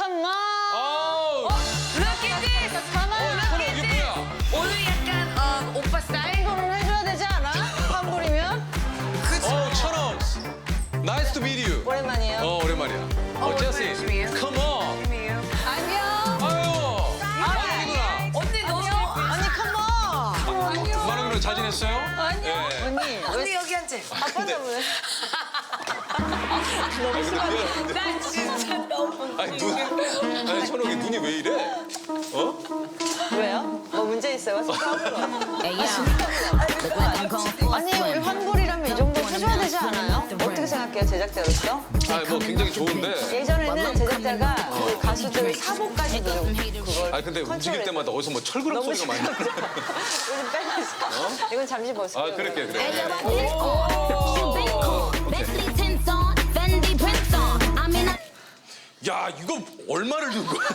컴온. 아우, Look at this. 어, 이게 뭐야? 오늘 약간 어, 오빠 스타일? 환불은 해줘야 되지 않아? 환불이면? 어, 천원. Nice to meet you. 오랜만이에요. 어, 오랜만이야. 어, 제시. 오랜만이에요. Come on. 안녕. 아유, 누나. 언니 너무 언니 컴온. 만욱이 누나 잘 지냈어요? 안녕. 예. 언니. 언니 여기 앉아. 아빠 때문에. 아니, 근데 미안한데. 나 진짜 왜 이래? 어? 왜요? 뭐 문제 있어요? 아니 우리. 환불이라면 이 정도 해줘야 되지 않아요? 어떻게 생각해요 제작자로서? 아, 뭐 굉장히 좋은데. 예전에는 제작자가 그 가수들 사고까지도 좀 그걸 아, 근데 움직일 때마다 어디서 뭐 철그럭 너무 소리가 많이 나. 우리 빼고 있어. 이건 잠시 벗을게요. 아, 그럴게, 그래. 야, 이거 얼마를 준 거야?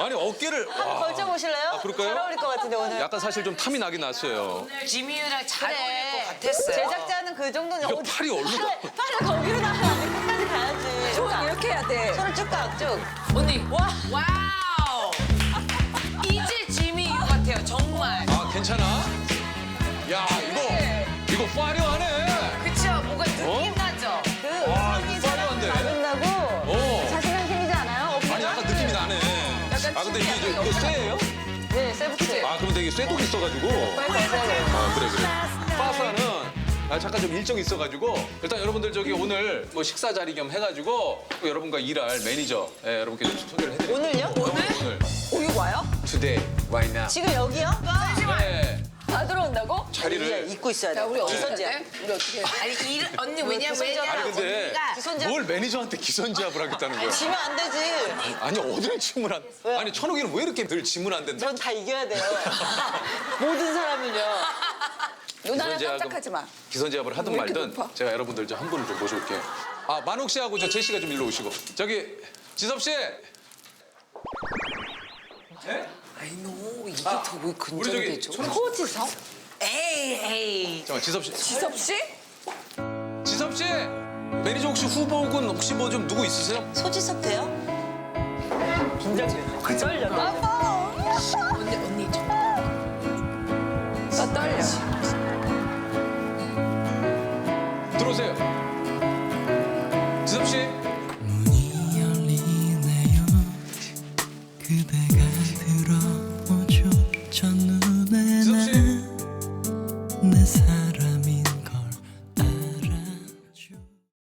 아니, 어깨를. 와. 걸쳐보실래요? 아, 그럴까요? 잘 어울릴 것 같은데 오늘. 약간 사실 좀 탐이 나긴 났어요. 지민이랑 잘 그래. 어울릴 것 같았어요. 제작자는 그 정도는 이거 어디- 팔이 얼른 팔을, 팔을 거기로 나가야 돼. 끝까지 가야지. 손 이렇게 해야 돼. 손을 쭉 가, 쭉. 언니 와 와우. 이제 지민이 같아요 정말. 아, 괜찮아? 아, 근데 이게 이제 이거 쇠예요? 네, 세부츠. 아, 그럼 되게 쇠독 있어가지고. 아, 그래, 그래. 파사는 아, 잠깐 좀 일정이 있어가지고 일단 여러분들 저기 오늘 뭐 식사 자리 겸 해가지고 여러분과 일할 매니저 예, 여러분께 좀 소개를 해드릴게요. 오늘요? 오늘? 오늘. 오, 이거 와요? Today, right now. 지금 여기요? 네, 다 들어온다고? 자리를. 입고 있어야 돼. 우리 기선제야. 우리 어떻게 해? 아니 일, 언니 왜냐면 기선제압. 아니 근데 기선제압. 뭘 매니저한테 기선제압을 하겠다는 거야? 지면 안 되지. 아니 어디를 짐을 안? 왜요? 아니 천욱이는 왜 이렇게 늘 짐을 안 된다? 전 다 이겨야 돼요. 모든 사람은요. 누나는 깜짝하지 마. 기선제압을 하든 말든 제가 여러분들 좀한 분을 좀 모셔올게요. 아 만옥 씨하고 저 제시가 좀 일로 오시고 저기 지섭 씨. 네? 아이노 이게 아, 더왜 씨. 호지성? 에이 에이. 잠깐 지섭 씨. 지섭 씨? 지섭 씨 매니저 혹시 후보군 혹시 뭐 좀 누구 있으세요? 소지섭 돼요? 긴장돼. 그 떨려. 언니 언니 정말. 나 떨려. 들어오세요. madness